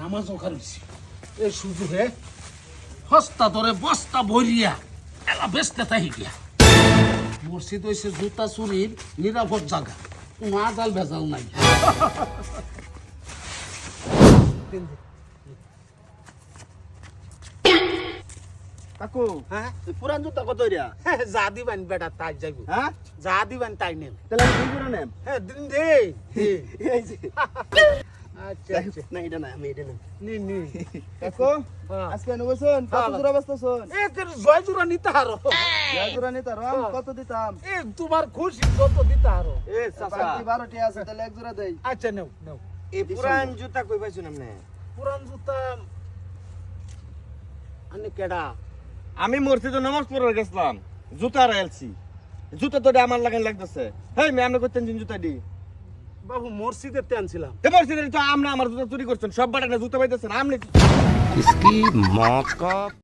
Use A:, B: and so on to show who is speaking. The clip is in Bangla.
A: নামাজও খারিছি এই সুযোগে হস্তা ধরে বস্তা ভরিয়া এলা বেচতে তাই গিয়া। মসজিদ হয়েছে জুতা চুরির নিরাপদ জায়গা। আজাল ভেজাল নাই।
B: কাকু
A: হ্যাঁ?
B: এই পুরান জুতা কত এরিয়া
A: যা দিবেন বেটা তাই যাইব।
B: হ্যাঁ?
A: যা দিবেন তাই নেন।
B: তাহলে আমি দুই করে নেম?
A: হ্যাঁ দিন দে দে।
B: এই যে।
A: আচ্ছা আচ্ছা।
B: না এটা না আমি এটা নেম
A: নি নি।
B: কাকু। আজকে নেব শোন কত। জোড়া ব্যস্ত শোন
A: এ তোর জয় জোড়া নিতে হারো।
B: জয় জোড়া নিতে রাম। কত দিতাম?
A: এ তোমার খুশি যত দিতে হারো?
C: এ
B: বাকি বারোটি আছে তাহলে এক জোড়া দেই।
A: আচ্ছা নেও নেও।
C: এই পুরান জুতা কই পাইছুন আপনি?
A: পুরান জুতা। আনে কেডা?
C: আমি মসজিদে নামাজ পড়ে গেছিলাম জুতা রাইলছি জুতা তো আমার লাগান লাগতেছে। হেই মে আপনি করতেন জুতা দি।
A: বাবু মসজিদের তে আনছিলাম
C: এ মসজিদে তো আপনি আমার জুতা চুরি করছেন সব বাটা জুতা পাইতেছেন আপনি
D: इसकी मौत का